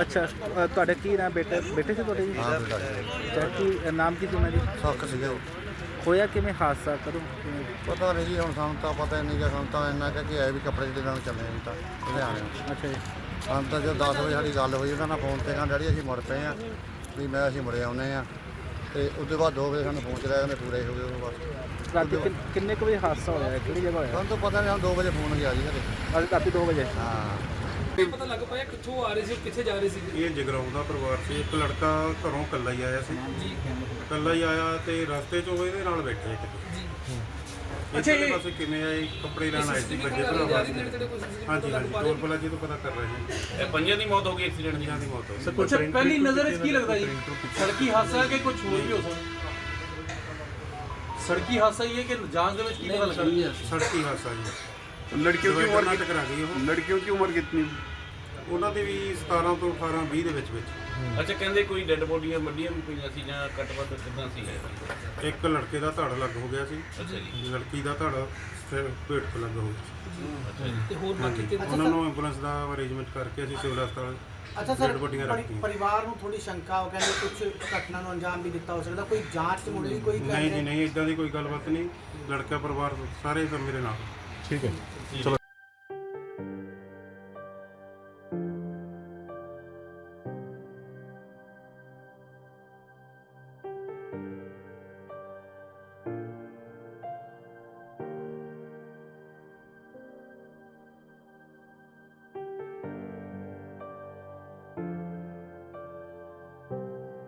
ਅੱਛਾ ਅ, ਤੁਹਾਡੇ ਕੀ ਨਾਮ ਬੇਟੇ ਬੇਟੇ ਸੀ ਤੁਹਾਡੇ ਜੀ? ਹਾਂ ਬੇਟਾ ਜੀ ਅੱਛਾ, ਕੀ ਨਾਮ ਕੀ ਉਹਨਾਂ ਦੀ? ਸੌਖ ਸੀਗੇ ਉਹ। ਹੋਇਆ ਕਿਵੇਂ ਹਾਦਸਾ? ਕਦੋਂ? ਕਿਵੇਂ? ਪਤਾ ਨਹੀਂ ਜੀ ਹੁਣ ਸਾਨੂੰ ਤਾਂ ਪਤਾ ਨਹੀਂ ਕਿ ਸਾਨੂੰ ਤਾਂ ਇੰਨਾ ਕੁ ਆਏ ਵੀ ਕੱਪੜੇ ਜਿਹੜੇ ਨਾਲ ਚੱਲੇ ਹਾਂ ਤਾਂ ਲੁਧਿਆਣੇ ਅੱਛਾ ਜੀ। ਸਾਨੂੰ ਤਾਂ ਜਦੋਂ 10 ਵਜੇ ਸਾਡੀ ਗੱਲ ਹੋਈ ਉਹਨਾਂ ਨਾਲ ਫੋਨ ਤੇ ਕਹਿੰਦਾ ਡੈਡੀ ਅਸੀਂ ਮੁੜ ਪਏ ਆ ਵੀ ਮੈਂ ਅਸੀਂ ਮੁੜੇ ਆਉਨੇ ਆ ਤੇ ਉਸ ਤੋਂ ਬਾਅਦ 2 ਵਜੇ ਸਾਨੂੰ ਫੋਨ ਚਲਾਇਆ ਕਹਿੰਦੇ ਪੂਰੇ ਹੋ ਗਏ ਉਹ ਬਸ ਰਾਤੀ ਕਿੰਨ- ਕਿੰਨੇ ਕੁ ਵਜੇ ਹਾਦਸਾ ਹੋਇਆ? ਹੈ? ਕਿਹੜੀ ਜਗ੍ਹਾ ਹੋਇਆ? ਸਾਨੂੰ ਤਾਂ ਪਤਾ ਨਹੀਂ ਸਾਨੂੰ 2 ਵਜੇ ਫੋਨ ਗਿਆ ਜੀ ਘਰੇ। ਅੱਜ ਰਾਤੀ 2 ਵਜੇ? ਹਾਂ। ਪਤਾ ਲੱਗ ਪਾਇਆ ਕਿੱਥੋਂ ਆ ਰਹੇ ਸੀ ਕਿੱਥੇ ਜਾ ਰਹੇ ਸੀ ਇਹ ਜਗਰਾਉਂ ਦਾ ਪਰਿਵਾਰ ਸੀ। ਇੱਕ ਲੜਕਾ ਘਰੋਂ ਇਕੱਲਾ ਹੀ ਆਇਆ ਸੀ। ਜੀ। ਇਕੱਲਾ ਹੀ ਆਇਆ ਤੇ ਰਸਤੇ 'ਚ ਉਹ ਇਹਦੇ ਨਾਲ ਬੈਠੇ ਇੱਕ। ਅੱਛਾ ਇਹ ਪਾਸੇ ਕਿਵੇਂ ਆਏ? ਕੱਪੜੇ ਲੈਣ ਆਏ ਸੀ ਬੱਜੇ ਭਰਾ ਵਾਸਤੇ। ਹਾਂਜੀ ਹਾਂਜੀ ਟੋਲ ਪਲਾਜ਼ੇ ਤੋਂ ਪਤਾ ਕਰ ਰਹੇ ਹਾਂ ਇਹ ਪੰਜਾਂ ਦੀ ਮੌਤ ਹੋ ਗਈ ਐਕਸੀਡੈਂਟ ਦੀ। ਦੀ ਮੌਤ ਹੋ ਗਈ। ਅੱਛਾ ਪਹਿਲੀ ਨਜ਼ਰ ਵਿੱਚ ਕੀ ਲੱਗਦਾ ਜੀ? ਸੜਕੀ ਹਾਦਸਾ ਹੈ ਕਿ ਕੁਝ ਹੋਰ ਵੀ ਹੋ ਸਕਦਾ? ਸੜਕੀ ਹਾਦਸਾ ਹੀ ਹੈ ਕਿ ਜਾਂਚ ਦੇ ਵਿੱਚ ਕੀ ਪਤਾ ਲੱਗਾ ਸੜਕੀ ਹਾਦਸਾ ਜੀ लड़कियों की ਡਿਵਾਈਡਰ उम्र ਨਾਲ ਟਕਰਾ ਗਈ ਉਹ लड़कियों की उम्र कितनी ਉਹਨਾਂ ਦੀ ਵੀ 17 ਤੋਂ 18 20 ਦੇ ਵਿੱਚ ਵਿੱਚ ਅੱਛਾ ਕਹਿੰਦੇ ਕੋਈ ਡੈੱਡ ਬੋਡੀਆਂ ਵੱਡੀਆਂ ਵੀ ਪਈਆਂ ਸੀ ਜਾਂ ਕੱਟ ਵੱਟ ਕਿੱਦਾਂ ਸੀ ਇਹ? ਇੱਕ ਲੜਕੇ ਦਾ ਧੜ ਲੱਗ ਹੋ ਗਿਆ ਸੀ ਅੱਛਾ ਜੀ ਲੜਕੀ ਦਾ ਧੜ ਫਿਰ ਪੇਟ ਤੋਂ ਲੱਗ ਹੋ ਗਿਆ ਸੀ ਅੱਛਾ ਜੀ ਤੇ ਹੋਰ ਬਾਕੀ ਤੇ ਉਹਨਾਂ ਨੂੰ ਐਂਬੂਲੈਂਸ ਦਾ ਅਰੇਂਜਮੈਂਟ ਕਰਕੇ ਅਸੀਂ ਸਿਵਲ ਹਸਪਤਾਲ ਅੱਛਾ ਸਰ ਡੈਡ ਬੋਡੀਆਂ ਪਰਿ- ਰੱਖੀਆਂ ਪਰਿਵਾਰ ਨੂੰ ਥੋੜੀ ਸ਼ੰਕਾ ਉਹ ਕਹਿੰਦੇ ਕੁਝ ਘਟਨਾ ਨੂੰ ਅੰਜਾਮ ਵੀ ਦਿੱਤਾ ਹੋ ਸਕਦਾ ਕੋਈ ਜਾਂਚ ਚ ਮੁੜੀ ਕੋਈ ਨਹੀਂ ਜੀ ਨਹੀਂ ਇਦਾਂ ਦੀ ਕੋਈ ਗੱਲਬਾਤ ਨਹੀਂ ਲੜਕਾ ਪਰਿਵਾਰ ਸਾਰੇ ਸਭ ਮੇਰੇ ਨਾਲ ਠੀਕ ਹੈ। ਚਲੋ